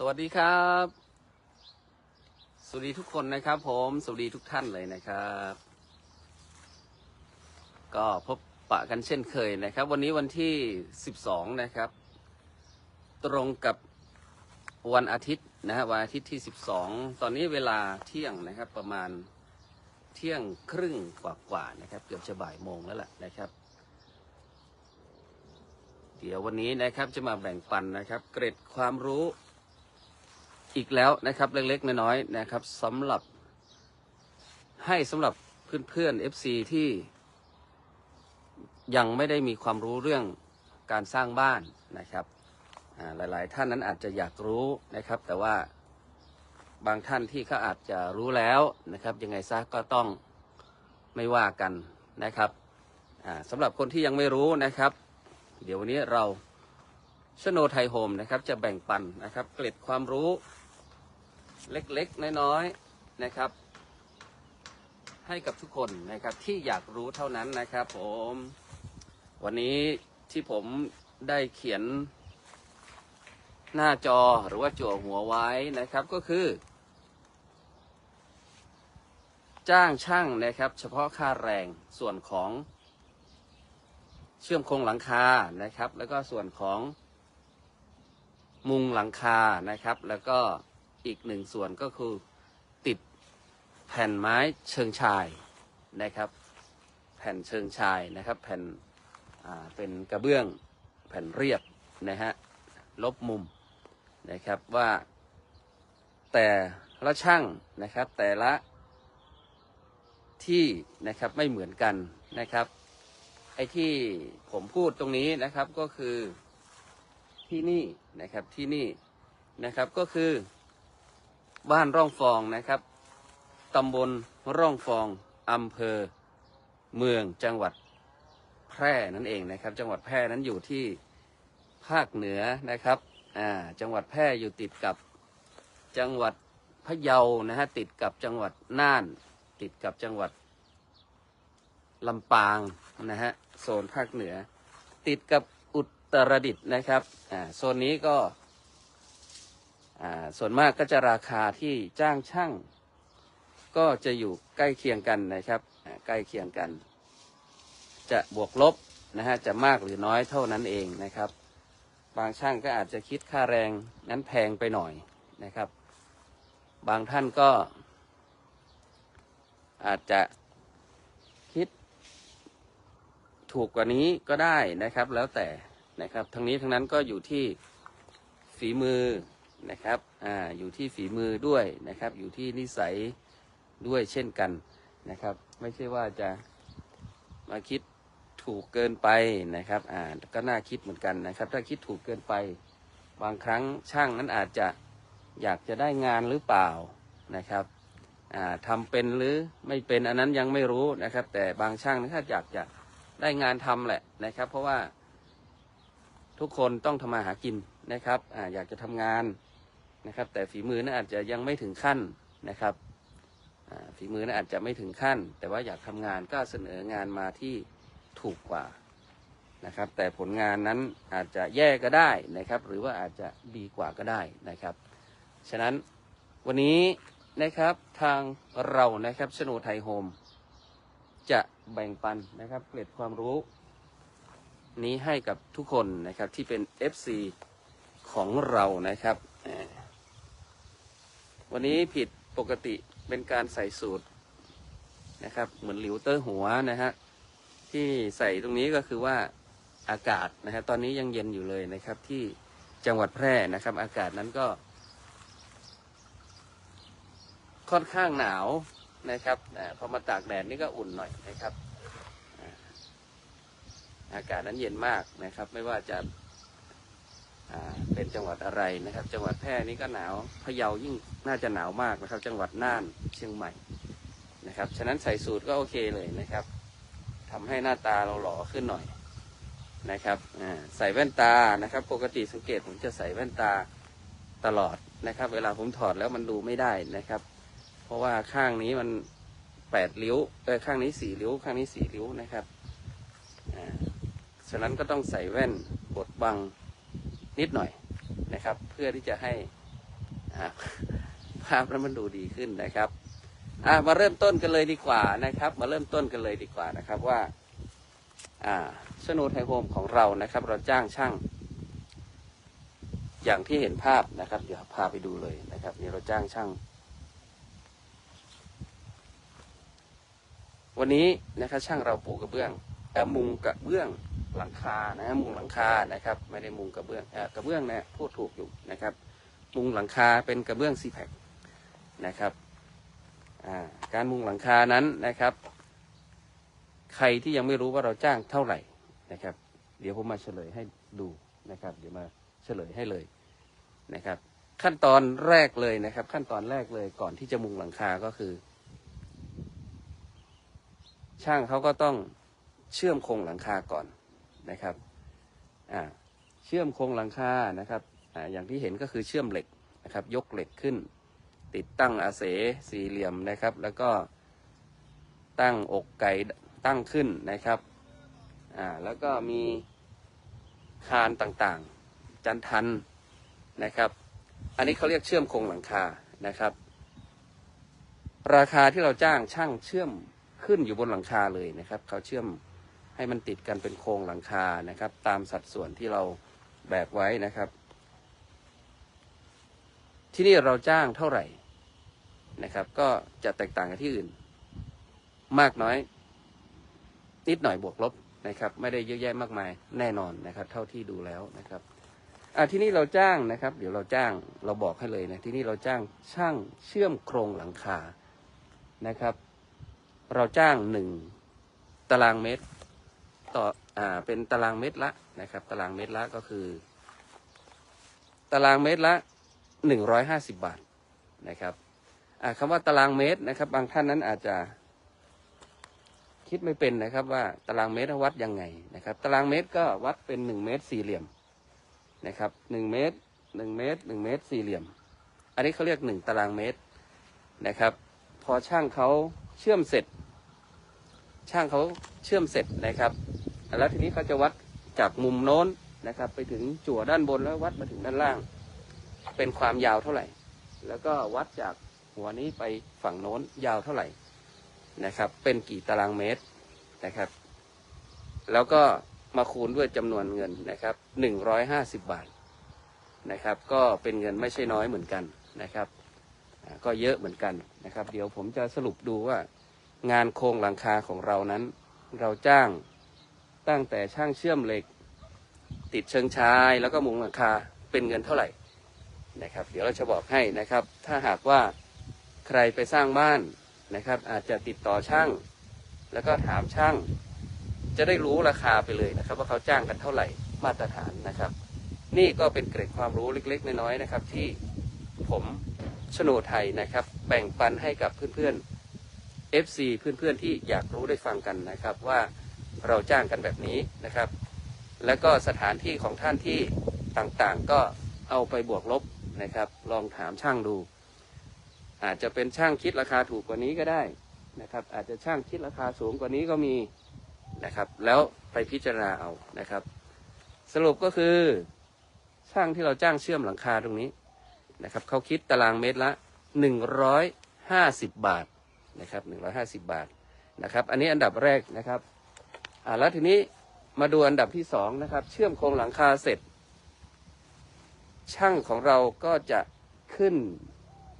สวัสดีครับ สวัสดีทุกคนนะครับผมสวัสดีทุกท่านเลยนะครับ ก็พบปะกันเช่นเคยนะครับ วันนี้วันที่ 12 นะครับ ตรงกับวันอาทิตย์นะฮะวันอาทิตย์ที่ 12 ตอนนี้เวลาเที่ยงนะครับประมาณเที่ยงครึ่งกว่าๆนะครับ เกือบจะบ่ายโมงแล้วล่ะนะครับ เดี๋ยววันนี้นะครับจะมาแบ่งปันนะครับ เกร็ดความรู้ อีกแล้วนะครับ เล็กๆน้อยๆนะครับสำหรับ ให้สำหรับเพื่อนๆ FC ที่ยังไม่ได้มีความรู้เรื่องการสร้างบ้านนะครับอ่าหลายๆ ท่านนั้นอาจจะอยากรู้นะครับ แต่ว่าบางท่านที่เขาอาจจะรู้แล้วนะครับ ยังไงซะก็ต้องไม่ว่ากันนะครับสำหรับคนที่ยังไม่รู้นะครับ เดี๋ยววันนี้เราชโนไทยโฮมนะครับ จะแบ่งปันนะครับ เกล็ดความรู้ เล็กๆ น้อยๆนะครับ ให้กับทุกคนนะครับที่อยากรู้เท่านั้นนะครับผม วันนี้ที่ผมได้เขียนหน้าจอหรือว่าจั่วหัวไว้นะครับก็คือ จ้างช่างนะครับ เฉพาะค่าแรงส่วนของเชื่อมโครงหลังคานะครับ แล้วก็ส่วนของมุงหลังคานะครับ แล้วก็ อีกหนึ่งส่วนก็คือติดแผ่นไม้เชิงชายนะครับ แผ่นเชิงชายนะครับ แผ่นเป็นกระเบื้องแผ่นเรียบนะฮะลบมุมนะครับว่าแต่ละช่างนะครับแต่ละที่นะครับไม่เหมือนกันนะครับไอ้ที่ผมพูดตรงนี้นะครับก็คือที่นี่นะครับที่นี่นะครับก็คือ บ้านร่องฟองนะครับตำบลร่องฟองอำเภอเมืองจังหวัดแพร่นั่นเองนะครับ จังหวัดแพร่นั้นอยู่ที่ภาคเหนือนะครับอ่าจังหวัดแพร่อยู่ติดกับจังหวัดพะเยานะฮะติดกับจังหวัดน่าน ติดกับจังหวัดลำปางนะฮะโซนภาคเหนือ ติดกับอุตรดิตถ์นะครับอ่าโซนนี้ก็ ส่วนมากก็จะราคาที่จ้างช่าง ก็จะอยู่ใกล้เคียงกันนะครับใกล้เคียงกัน จะบวกลบนะฮะจะมากหรือน้อยเท่านั้นเองนะครับ บางช่างก็อาจจะคิดค่าแรงนั้นแพงไปหน่อยนะครับ บางท่านก็ อาจจะคิด ถูกกว่านี้ก็ได้นะครับ แล้วแต่นะครับ ทั้งนี้ทั้งนั้นก็อยู่ที่ฝีมือ นะครับอ่าอยู่ที่ฝีมือด้วยนะครับ อยู่ที่นิสัยด้วยเช่นกันนะครับ ไม่ใช่ว่าจะมาคิดถูกเกินไปนะครับอ่าก็น่าคิดเหมือนกันนะครับ ถ้าคิดถูกเกินไป บางครั้งช่างนั้นอาจจะอยากจะได้งานหรือเปล่านะครับอ่าทำเป็นหรือไม่เป็นอันนั้นยังไม่รู้นะครับ แต่บางช่างนะครับอยากจะได้งานทำแหละนะครับ เพราะว่าทุกคนต้องทำมาหากิน นะครับออยากจะทำงานนะครับ แต่ฝีมือนั้นอาจจะยังไม่ถึงขั้นนะครับฝีมือนั้นอาจจะไม่ถึงขั้น แต่ว่าอยากทำงานก็เสนองานมาที่ถูกกว่านะครับ แต่ผลงานนั้นอาจจะแย่ก็ได้นะครับ หรือว่าอาจจะดีกว่าก็ได้นะครับ ฉะนั้นวันนี้นะครับทางเรานะครับชโนไทยโฮมจะแบ่งปันนะครับเกร็ดความรู้นี้ให้กับทุกคนนะครับที่เป็น FC ของเรานะครับ วันนี้ผิดปกติเป็นการใส่สูตรนะครับ เหมือนหลิวเตอร์หัวนะฮะที่ใส่ตรงนี้ก็คือว่าอากาศนะฮะตอนนี้ยังเย็นอยู่เลยนะครับ ที่จังหวัดแพร่นะครับ อากาศนั้นก็ ค่อนข้างหนาวนะครับพอมาตากแดดนี่ก็อุ่นหน่อยนะครับ อากาศนั้นเย็นมากนะครับ ไม่ว่าจะ เป็นจังหวัดอะไรนะครับ จังหวัดแพร่นี่ก็หนาวพะเยายิ่งน่าจะหนาวมากนะครับ จังหวัดน่านเชียงใหม่นะครับฉะนั้นใส่สูตรก็โอเคเลยนะครับทำให้หน้าตาเราหล่อขึ้นหน่อยนะครับใส่แว่นตานะครับ ปกติสังเกตผมจะใส่แว่นตาตลอดนะครับ เวลาผมถอดแล้วมันดูไม่ได้นะครับ เพราะว่าข้างนี้มันแปดริ้วเออข้างนี้สี่ริ้ว ข้างนี้สี่ริ้วนะครับฉะนั้นก็ต้องใส่แว่นบดบัง นิดหน่อยนะครับ เพื่อที่จะให้ภาพนั้นมันดูดีขึ้นนะครับมาเริ่มต้นกันเลยดีกว่านะครับ มาเริ่มต้นกันเลยดีกว่านะครับว่าอ่าชโนไทโฮมของเรานะครับ เราจ้างช่าง อย่างที่เห็นภาพนะครับ เดี๋ยวพาไปดูเลยนะครับนี่เราจ้างช่าง วันนี้นะครับช่างเราปูกระเบื้อง แต่มุงกระเบื้องหลังคานะมุงหลังคานะครับ ไม่ได้มุงกระเบื้องเอ่อกระเบื้องนะพูดถูกอยู่นะครับ มุงหลังคาเป็นกระเบื้องซีแพคนะครับอ่าการมุงหลังคานั้นนะครับ ใครที่ยังไม่รู้ว่าเราจ้างเท่าไหร่นะครับ เดี๋ยวผมมาเฉลยให้ดูนะครับ เดี๋ยวมาเฉลยให้เลยนะครับ ขั้นตอนแรกเลยนะครับ ขั้นตอนแรกเลยก่อนที่จะมุงหลังคาก็คือ ช่างเขาก็ต้อง เชื่อมโครงหลังคาก่อนนะครับอ่าเชื่อมโครงหลังคานะครับอ่าอย่างที่เห็นก็คือเชื่อมเหล็กนะครับ ยกเหล็กขึ้น ติดตั้งอาเสสี่เหลี่ยมนะครับ แล้วก็ตั้งอกไก่ตั้งขึ้นนะครับอ่าแล้วก็มีคานต่างๆ จันทันนะครับ อันนี้เขาเรียกเชื่อมโครงหลังคานะครับ ราคาที่เราจ้างช่างเชื่อมขึ้นอยู่บนหลังคาเลยนะครับเขาเชื่อม ให้มันติดกันเป็นโครงหลังคานะครับ ตามสัดส่วนที่เราแบบไว้นะครับ ที่นี่เราจ้างเท่าไหร่นะครับ ก็จะแตกต่างกับที่อื่น มากน้อย นิดหน่อยบวกลบนะครับ ไม่ได้เยอะแยะมากมายแน่นอนนะครับ เท่าที่ดูแล้วนะครับอะที่นี่เราจ้างนะครับ เดี๋ยวเราจ้างเราบอกให้เลยนะที่นี่เราจ้างช่างเชื่อมโครงหลังคานะครับ เราจ้างหนึ่งตารางเมตร ต่ออ่าเป็นตารางเมตรละนะครับ ตารางเมตรละก็คือ ตารางเมตรละหนึ่งร้อยห้าสิบบาทนะครับอ่าคำว่าตารางเมตรนะครับ บางท่านนั้นอาจจะ คิดไม่เป็นนะครับ ว่าตารางเมตรวัดยังไงนะครับ ตารางเมตรก็วัดเป็นหนึ่งเมตรสี่เหลี่ยมนะครับหนึ่งเมตรหนึ่งเมตรหนึ่งเมตรสี่เหลี่ยม อันนี้เขาเรียกหนึ่งตารางเมตรนะครับ พอช่างเขาเชื่อมเสร็จ ช่างเขาเชื่อมเสร็จนะครับ แล้วทีนี้เขาจะวัดจากมุมโน้นนะครับ ไปถึงจั่วด้านบนแล้ววัดมาถึงด้านล่าง เป็นความยาวเท่าไหร่ แล้วก็วัดจากหัวนี้ไปฝั่งโน้นยาวเท่าไหร่นะครับ เป็นกี่ตารางเมตรนะครับ แล้วก็มาคูณด้วยจำนวนเงินนะครับหนึ่งร้อยห้าสิบบาทนะครับ ก็เป็นเงินไม่ใช่น้อยเหมือนกันนะครับ ก็เยอะเหมือนกันนะครับ เดี๋ยวผมจะสรุปดูว่างานโครงหลังคาของเรานั้น เราจ้าง ตั้งแต่ช่างเชื่อมเหล็ก ติดเชิงชายแล้วก็มุงหลังคาเป็นเงินเท่าไหร่นะครับ เดี๋ยวเราจะบอกให้นะครับ ถ้าหากว่าใครไปสร้างบ้านนะครับ อาจจะติดต่อช่าง แล้วก็ถามช่าง จะได้รู้ราคาไปเลยนะครับ ว่าเขาจ้างกันเท่าไหร่มาตรฐานนะครับ นี่ก็เป็นเกร็ดความรู้เล็ก ๆ น้อยๆนะครับ ที่ผมชโนไทยนะครับ แบ่งปันให้กับเพื่อนๆ FC เพื่อนๆที่อยากรู้ได้ฟังกันนะครับว่า เราจ้างกันแบบนี้นะครับ แล้วก็สถานที่ของท่านที่ต่างๆ ก็เอาไปบวกลบนะครับ ลองถามช่างดู อาจจะเป็นช่างคิดราคาถูกกว่านี้ก็ได้นะครับ อาจจะช่างคิดราคาสูงกว่านี้ก็มีนะครับ แล้วไปพิจารณาเอานะครับ สรุปก็คือช่างที่เราจ้างเชื่อมหลังคาตรงนี้นะครับเขาคิดตารางเมตรละหนึ่งร้อยห้าสิบบาทนะครับหนึ่งร้อยห้าสิบบาทนะครับ อันนี้อันดับแรกนะครับ อ่าแล้วทีนี้มาดูอันดับที่สองนะครับ เชื่อมโครงหลังคาเสร็จ ช่างของเราก็จะขึ้น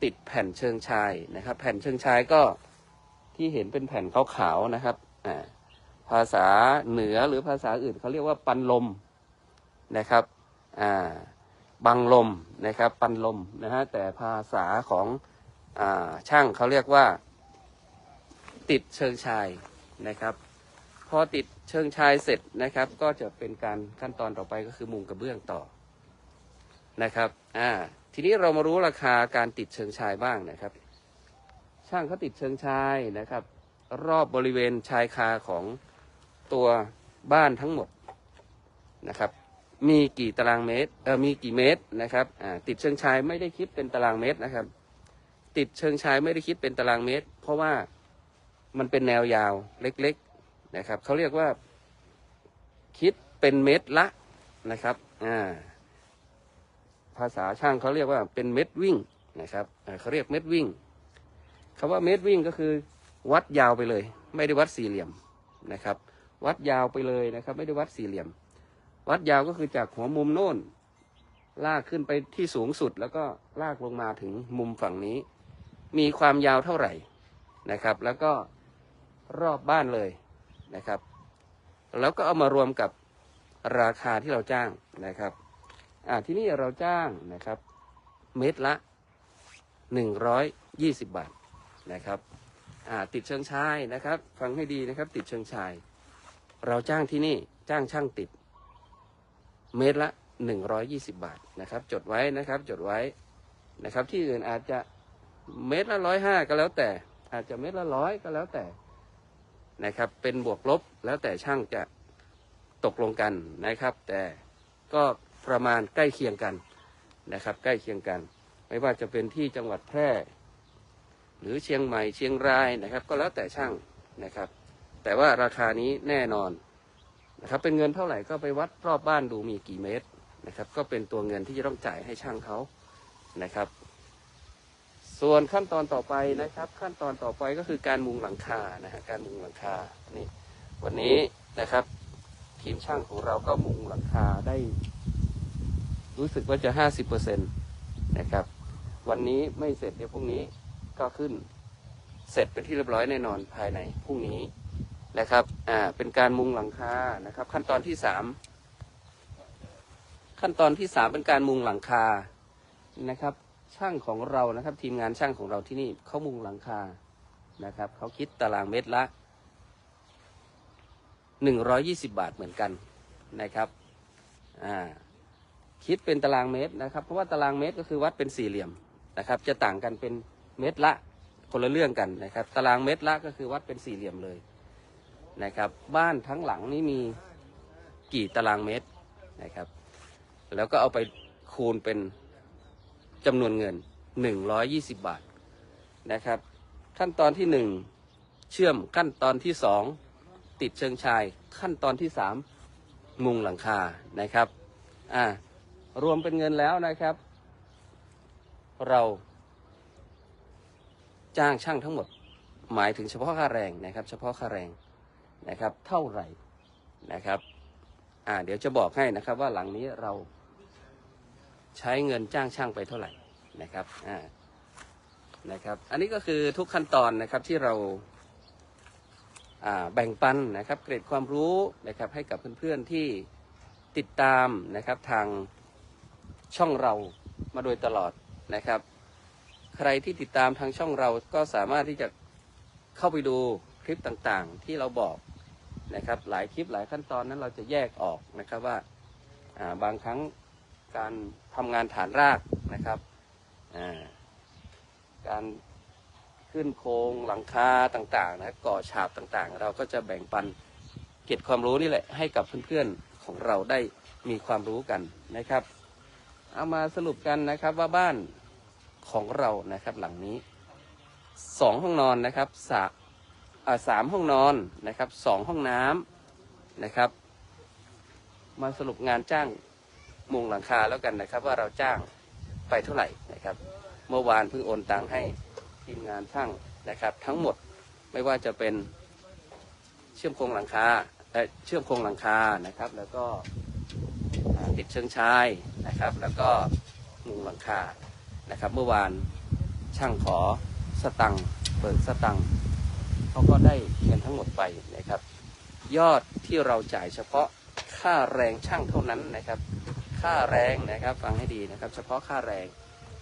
ติดแผ่นเชิงชายนะครับ แผ่นเชิงชายก็ที่เห็นเป็นแผ่นขาวๆนะครับอ่าภาษาเหนือหรือภาษาอื่นเขาเรียกว่าปันลมนะครับอ่าบังลมนะครับ ปันลมนะฮะแต่ภาษาของอ่าช่างเขาเรียกว่า ติดเชิงชายนะครับ พอติดเชิงชายเสร็จนะครับ ก็จะเป็นการขั้นตอนต่อไปก็คือมุงกระเบื้องต่อนะครับอ่าทีนี้เรามารู้ราคาการติดเชิงชายบ้างนะครับ ช่างเขาติดเชิงชายนะครับ รอบบริเวณชายคาของตัวบ้านทั้งหมดนะครับ มีกี่ตารางเมตรเออมีกี่เมตรนะครับอ่าติดเชิงชายไม่ได้คิดเป็นตารางเมตรนะครับ ติดเชิงชายไม่ได้คิดเป็นตารางเมตร เพราะว่ามันเป็นแนวยาวเล็ก นะครับเขาเรียกว่าคิดเป็นเมตรละนะครับอ่าภาษาช่างเขาเรียกว่าเป็นเม็ดวิ่งนะครับเขาเรียกเม็ดวิ่งคำว่าเม็ดวิ่งก็คือ วัดยาวไปเลย ไม่ได้วัดสี่เหลี่ยมนะครับ วัดยาวไปเลยนะครับ ไม่ได้วัดสี่เหลี่ยม วัดยาวก็คือจากหัวมุมโน่น ลากขึ้นไปที่สูงสุดแล้วก็ลากลงมาถึงมุมฝั่งนี้ มีความยาวเท่าไหร่นะครับ แล้วก็รอบบ้านเลย นะครับ แล้วก็เอามารวมกับราคาที่เราจ้างนะครับอ่าที่นี่เราจ้างนะครับ เม็ดละหนึ่งร้อยยี่สิบบาทนะครับอ่าติดเชิงชายนะครับ ฟังให้ดีนะครับ ติดเชิงชาย เราจ้างที่นี่จ้างช่างติด เมตรละหนึ่งร้อยยี่สิบาทนะครับ จดไว้นะครับจดไว้นะครับ ที่อื่นอาจจะเมตรละร้อยห้าก็แล้วแต่ อาจจะเมตรละร้อยก็แล้วแต่ นะครับ เป็นบวกลบแล้วแต่ช่างจะตกลงกันนะครับ แต่ก็ประมาณใกล้เคียงกันนะครับ ใกล้เคียงกัน ไม่ว่าจะเป็นที่จังหวัดแพร่ หรือเชียงใหม่เชียงรายนะครับ ก็แล้วแต่ช่างนะครับ แต่ว่าราคานี้แน่นอนนะครับ เป็นเงินเท่าไหร่ก็ไปวัดรอบบ้านดูมีกี่เมตรนะครับ ก็เป็นตัวเงินที่จะต้องจ่ายให้ช่างเขานะครับ ส่วนขั้นตอนต่อไปนะครับ ขั้นตอนต่อไปก็คือการมุงหลังคานะฮะการมุงหลังคานี่วันนี้นะครับทีมช่างของเราก็มุงหลังคาได้ รู้สึกว่าจะห้าสิบเปอร์เซ็นตนะครับ วันนี้ไม่เสร็จเดี๋ยวพรุ่งนี้ก็ขึ้นเสร็จเป็นที่เรียบร้อยแน่นอนภายในพรุ่งนี้นะครับ อ่า เป็นการมุงหลังคานะครับ ขั้นตอนที่สามขั้นตอนที่สามเป็นการมุงหลังคานะครับ ช่างของเรานะครับ ทีมงานช่างของเราที่นี่เขามุงหลังคานะครับเขาคิดตารางเมตรละหนึ่งร้อยี่สิบาทเหมือนกันนะครับอ่าคิดเป็นตารางเมตรนะครับ เพราะว่าตารางเมตรก็คือวัดเป็นสี่เหลี่ยมนะครับ จะต่างกันเป็นเมตรละคนละเรื่องกันนะครับ ตารางเมตรละก็คือวัดเป็นสี่เหลี่ยมเลยนะครับ บ้านทั้งหลังนี้มีกี่ตารางเมตรนะครับ แล้วก็เอาไปคูณเป็น จำนวนเงิน 120 บาทนะครับ ขั้นตอนที่หนึ่งเชื่อมขั้นตอนที่สองติดเชิงชาย ขั้นตอนที่สามมุงหลังคานะครับอ่ารวมเป็นเงินแล้วนะครับ เราจ้างช่างทั้งหมด หมายถึงเฉพาะค่าแรงนะครับ เฉพาะค่าแรงนะครับ เท่าไหร่นะครับ อ่า เดี๋ยวจะบอกให้นะครับว่าหลังนี้เรา ใช้เงินจ้างช่างไปเท่าไหร่นะครับอ่านะครับ อันนี้ก็คือทุกขั้นตอนนะครับที่เราแบ่งปันนะครับเกร็ดความรู้นะครับให้กับเพื่อนๆที่ติดตามนะครับทางช่องเรามาโดยตลอดนะครับ ใครที่ติดตามทางช่องเราก็สามารถที่จะเข้าไปดูคลิปต่างๆ ที่เราบอกนะครับ หลายคลิปหลายขั้นตอนนั้นเราจะแยกออกนะครับว่าอ่าบางครั้งการ ทำงานฐานรากนะครับการขึ้นโครงหลังคาต่างๆนะก่อฉาบต่างๆ เราก็จะแบ่งปันเก็บความรู้นี่แหละให้กับเพื่อนๆของเราได้มีความรู้กันนะครับ เอามาสรุปกันนะครับว่าบ้านของเรานะครับหลังนี้สองห้องนอนนะครับสาสามห้องนอนนะครับสองห้องน้ำนะครับ มาสรุปงานจ้าง มุงหลังคาแล้วกันนะครับ ว่าเราจ้างไปเท่าไหร่นะครับ เมื่อวานเพิ่งโอนตังให้ทีมงานช่างนะครับ ทั้งหมดไม่ว่าจะเป็นเชื่อมโครงหลังคาเอเชื่อมโครงหลังคานะครับ แล้วก็ติดเชิงชายนะครับ แล้วก็มุงหลังคานะครับ เมื่อวานช่างขอสตังเปิดสตังเขาก็ได้เงินทั้งหมดไปนะครับ ยอดที่เราจ่ายเฉพาะค่าแรงช่างเท่านั้นนะครับ ค่าแรงนะครับ ฟังให้ดีนะครับ เฉพาะค่าแรง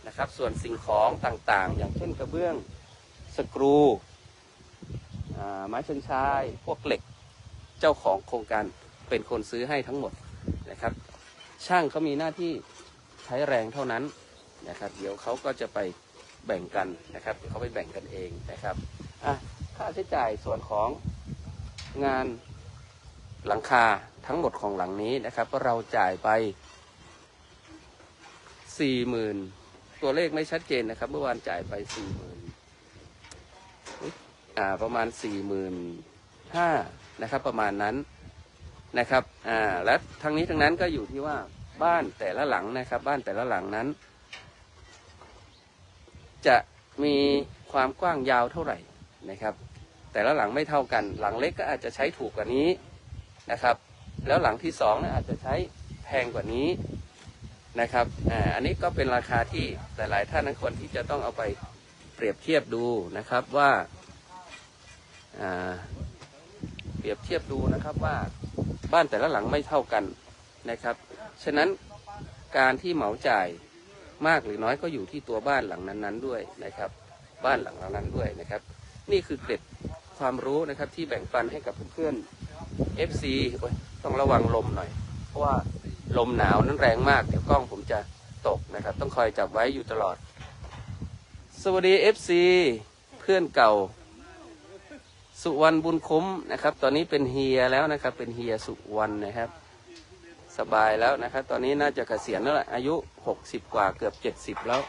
นะครับ ส่วนสิ่งของต่างๆ อย่างเช่นกระเบื้องสกรูไม้เชิงชายพวกเหล็กเจ้าของโครงการเป็นคนซื้อให้ทั้งหมดนะครับ ช่างเขามีหน้าที่ใช้แรงเท่านั้นนะครับ เดี๋ยวเขาก็จะไปแบ่งกันนะครับเขาไปแบ่งกันเองนะครับอะค่าใช้จ่ายส่วนของงานหลังคาทั้งหมดของหลังนี้นะครับเราจ่ายไป สี่หมื่นตัวเลขไม่ชัดเจนนะครับ เมื่อวานจ่ายไปสี่หมื่นอ่าประมาณสี่หมื่นห้านะครับ ประมาณนั้นนะครับอ่าและทั้งนี้ทั้งนั้นก็อยู่ที่ว่าบ้านแต่ละหลังนะครับ บ้านแต่ละหลังนั้น จะมีความกว้างยาวเท่าไหร่นะครับ แต่ละหลังไม่เท่ากัน หลังเล็กก็อาจจะใช้ถูกกว่านี้นะครับ แล้วหลังที่สองนี่อาจจะใช้แพงกว่านี้ นะครับอ่าอันนี้ก็เป็นราคาที่หลายๆท่านนั้นควรที่จะต้องเอาไปเปรียบเทียบดูนะครับว่าอ่าเปรียบเทียบดูนะครับว่าบ้านแต่ละหลังไม่เท่ากันนะครับ ฉะนั้นการที่เหมาจ่ายมากหรือน้อยก็อยู่ที่ตัวบ้านหลังนั้นๆด้วยนะครับ บ้านหลังนั้นๆด้วยนะครับ นี่คือเกร็ดความรู้นะครับที่แบ่งปันให้กับเพื่อนๆ FC ต้องระวังลมหน่อย เพราะว่า ลมหนาวนั้นแรงมาก เดี๋ยวกล้องผมจะตกนะครับ ต้องคอยจับไว้อยู่ตลอด สวัสดี FC เพื่อนเก่า สุวรรณบุญคุ้มนะครับ ตอนนี้เป็นเฮียแล้วนะครับ เป็นเฮียสุวรรณนะครับ สบายแล้วนะครับ ตอนนี้น่าจะเกษียณแล้วแหละอายุ60กว่าเกือบ70แล้ว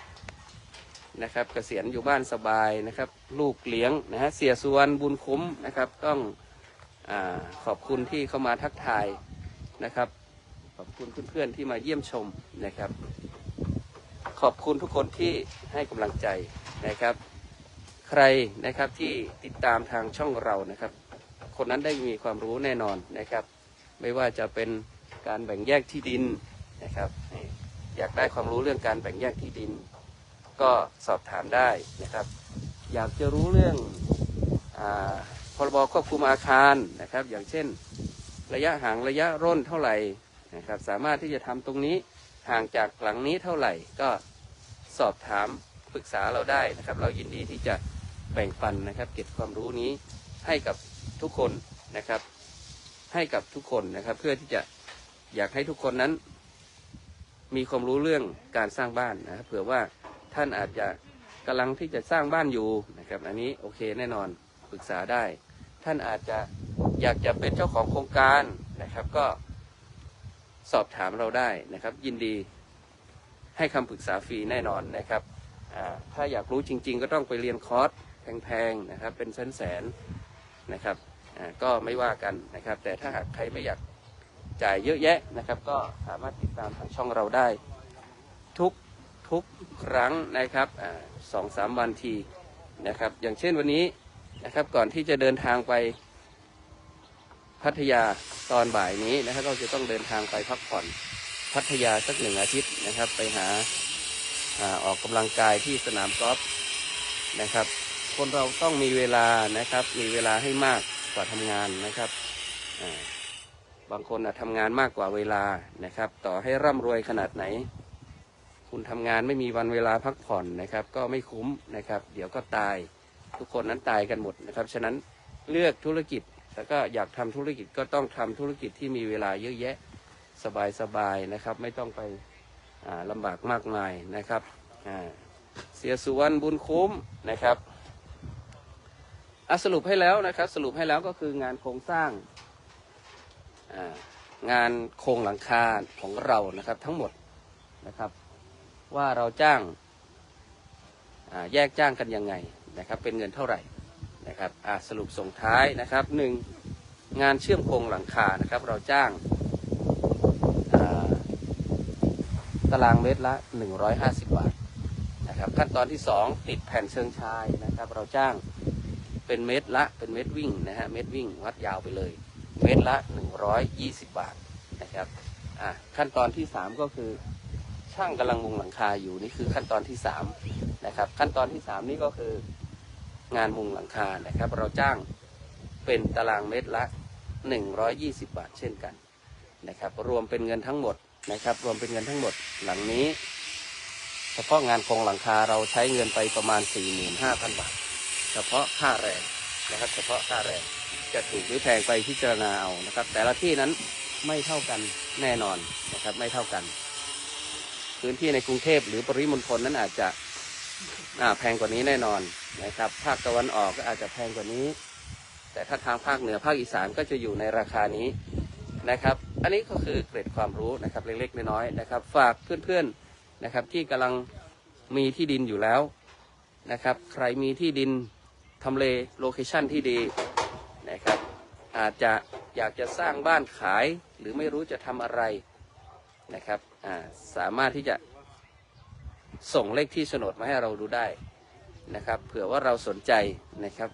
นะครับเกษียณอยู่บ้านสบายนะครับ ลูกเลี้ยงนะฮะเสียสุวรรณบุญคุ้มนะครับ ต้องอขอบคุณที่เข้ามาทักทายนะครับ ขอบคุณเพื่อนๆที่มาเยี่ยมชมนะครับ ขอบคุณทุกคนที่ให้กำลังใจนะครับ ใครนะครับที่ติดตามทางช่องเรานะครับ คนนั้นได้มีความรู้แน่นอนนะครับ ไม่ว่าจะเป็นการแบ่งแยกที่ดินนะครับ อยากได้ความรู้เรื่องการแบ่งแยกที่ดิน ก็สอบถามได้นะครับ อยากจะรู้เรื่องอพรบควบคุมอาคารนะครับ อย่างเช่น ระยะห่างระยะร่นเท่าไหร่ นะครับ สามารถที่จะทำตรงนี้ห่างจากหลังนี้เท่าไหร่ก็สอบถามปรึกษาเราได้นะครับ เรายินดีที่จะแบ่งปันนะครับ เก็บความรู้นี้ให้กับทุกคนนะครับ ให้กับทุกคนนะครับ เพื่อที่จะอยากให้ทุกคนนั้น มีความรู้เรื่องการสร้างบ้านนะครับเผื่อว่าท่านอาจจะกำลังที่จะสร้างบ้านอยู่นะครับ อันนี้โอเคแน่นอนปรึกษาได้ ท่านอาจจะอยากจะเป็นเจ้าของโครงการนะครับ ก็ สอบถามเราได้นะครับ ยินดีให้คำปรึกษาฟรีแน่นอนนะครับ ถ้าอยากรู้จริง ๆ ก็ต้องไปเรียนคอร์สแพงๆนะครับ เป็นแสนๆนะครับก็ไม่ว่ากันนะครับ แต่ถ้าหากใครไม่อยากจ่ายเยอะแยะนะครับ ก็สามารถติดตามทางช่องเราได้ ทุกทุกครั้งนะครับสองสามวันทีนะครับ อย่างเช่นวันนี้นะครับก่อนที่จะเดินทางไป พัทยาตอนบ่ายนี้นะครับเราจะต้องเดินทางไปพักผ่อนพัทยาสักหนึ่งอาทิตย์นะครับ ไปหาอออกกำลังกายที่สนามกอล์ฟนะครับ คนเราต้องมีเวลานะครับ มีเวลาให้มากกว่าทำงานนะครับบางคนนะทำงานมากกว่าเวลานะครับ ต่อให้ร่ำรวยขนาดไหน คุณทำงานไม่มีวันเวลาพักผ่อนนะครับ ก็ไม่คุ้มนะครับ เดี๋ยวก็ตายทุกคนนั้นตายกันหมดนะครับ ฉะนั้นเลือกธุรกิจ แล้วก็อยากทำธุรกิจก็ต้องทำธุรกิจที่มีเวลาเยอะแยะสบายๆนะครับ ไม่ต้องไปอ่าลำบากมากมายนะครับเสียสุวรรณบุญคุ้มนะครับสรุปให้แล้วนะครับ สรุปให้แล้วก็คืองานโครงสร้างงานโครงหลังคาของเรานะครับทั้งหมดนะครับ ว่าเราจ้างแยกจ้างกันยังไงนะครับ เป็นเงินเท่าไหร่ นะครับอ่าสรุปส่งท้ายนะครับหนึ่งงานเชื่อมโครงหลังคานะครับ เราจ้างาตารางเมตรละ 150 บาทนะครับ ขั้นตอนที่ 2 ติดแผ่นเชิงชายนะครับ เราจ้างเป็นเมตรละเป็นเมตรวิ่งนะฮะเมตรวิ่งวัดยาวไปเลย เมตรละ 120 บาทนะครับอ่าขั้นตอนที่ 3 ก็คือช่างกำลังมุงหลังคาอยู่นี่คือขั้นตอนที่สามนะครับขั้นตอนที่สามนี่ก็คือ งานมุงหลังคานะครับ เราจ้างเป็นตารางเมตรละ 120 บาทเช่นกันนะครับ รวมเป็นเงินทั้งหมดนะครับ รวมเป็นเงินทั้งหมดหลังนี้ เฉพาะงานโครงหลังคาเราใช้เงินไปประมาณ 45,000 บาท เฉพาะค่าแรงนะครับ เฉพาะค่าแรงจะถูกหรือแพงไปพิจารณาเอานะครับ แต่ละที่นั้นไม่เท่ากันแน่นอนนะครับไม่เท่ากัน พื้นที่ในกรุงเทพหรือปริมณฑลนั้นอาจจะแพงกว่านี้แน่นอน นะครับ ภาคตะวันออกก็อาจจะแพงกว่านี้ แต่ถ้าทางภาคเหนือภาคอีสานก็จะอยู่ในราคานี้นะครับ อันนี้ก็คือเกร็ดความรู้นะครับเล็กๆน้อยๆนะครับ ฝากเพื่อนๆนะครับที่กำลังมีที่ดินอยู่แล้วนะครับ ใครมีที่ดินทำเลโลเคชันที่ดีนะครับ อาจจะอยากจะสร้างบ้านขายหรือไม่รู้จะทำอะไรนะครับสามารถที่จะส่งเลขที่โฉนดมาให้เราดูได้ นะครับ เผื่อว่าเราสนใจนะครับ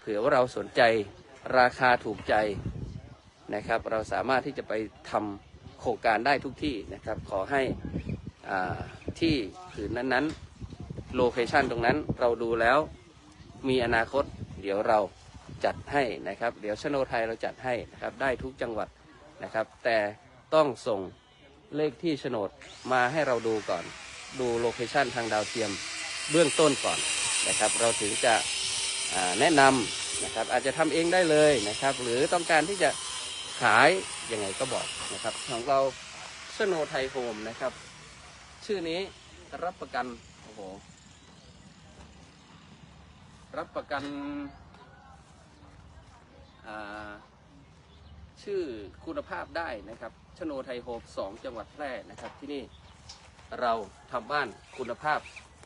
เผื่อว่าเราสนใจราคาถูกใจนะครับ เราสามารถที่จะไปทำโครงการได้ทุกที่นะครับ ขอให้อ่าที่ผืนนั้นๆโลเคชันตรงนั้นเราดูแล้วมีอนาคตเดี๋ยวเราจัดให้นะครับ เดี๋ยวชโนไทยเราจัดให้นะครับได้ทุกจังหวัดนะครับ แต่ต้องส่งเลขที่โฉนดมาให้เราดูก่อน ดูโลเคชันทางดาวเทียม เบื้องต้นก่อนนะครับ เราถึงจะแนะนำนะครับ อาจจะทำเองได้เลยนะครับ หรือต้องการที่จะขายยังไงก็บอกนะครับ ของเราชโนไทยโฮมนะครับ ชื่อนี้รับประกันโอ้โหรับประกันชื่อคุณภาพได้นะครับชโนไทยโฮมสองจังหวัดแพร่นะครับที่นี่เราทำบ้านคุณภาพ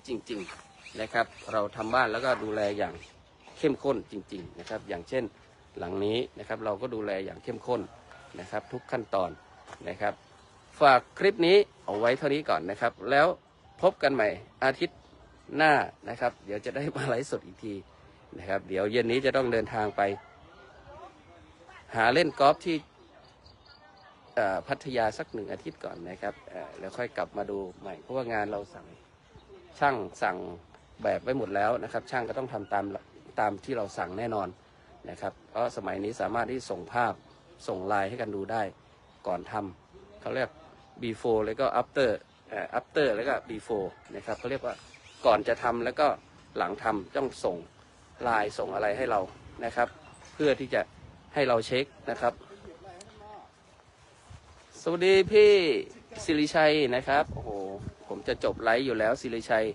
จริง ๆนะครับ เราทำบ้านแล้วก็ดูแลอย่างเข้มข้นจริง ๆนะครับ อย่างเช่นหลังนี้นะครับเราก็ดูแลอย่างเข้มข้นนะครับ ทุกขั้นตอนนะครับ ฝากคลิปนี้เอาไว้เท่านี้ก่อนนะครับ แล้วพบกันใหม่อาทิตย์หน้านะครับ เดี๋ยวจะได้มาไลฟ์สดอีกทีนะครับ เดี๋ยวเย็นนี้จะต้องเดินทางไป หาเล่นกอล์ฟที่พัทยาสักหนึ่งอาทิตย์ก่อนนะครับแล้วค่อยกลับมาดูใหม่เพราะว่างานเราสั่ง ช่างสั่งแบบไว้หมดแล้วนะครับ ช่างก็ต้องทำตามตามที่เราสั่งแน่นอนนะครับ เพราะสมัยนี้สามารถที่ส่งภาพส่งไลน์ให้กันดูได้ก่อนทำเขาเรียก before แล้วก็ after อ after แล้วก็ before นะครับเขาเรียกว่าก่อนจะทำแล้วก็หลังทำต้องส่งไลน์ส่งอะไรให้เรานะครับ เพื่อที่จะให้เราเช็คนะครับ สวัสดีพี่สิริชัยนะครับโอ้โห ผมจะจบไลฟ์อยู่แล้วสิริชัย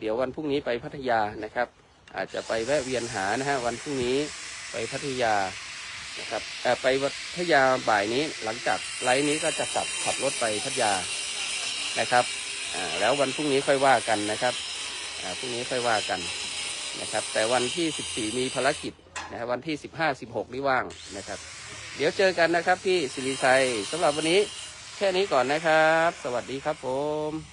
เดี๋ยววันพรุ่งนี้ไปพัทยานะครับ อาจจะไปแวะเวียนหานะฮะวันพรุ่งนี้ไปพัทยานะครับไปพัทยาบ่ายนี้หลังจากไลฟ์นี้ก็จะกลับขับรถไปพัทยานะครับแล้ววันพรุ่งนี้ค่อยว่ากันนะครับพรุ่งนี้ค่อยว่ากันนะครับ แต่วันที่ 14 มีภารกิจนะครับวันที่ 15 16นี่ว่างนะครับ เดี๋ยวเจอกันนะครับพี่สิริชัยสำหรับวันนี้แค่นี้ก่อนนะครับ สวัสดีครับผม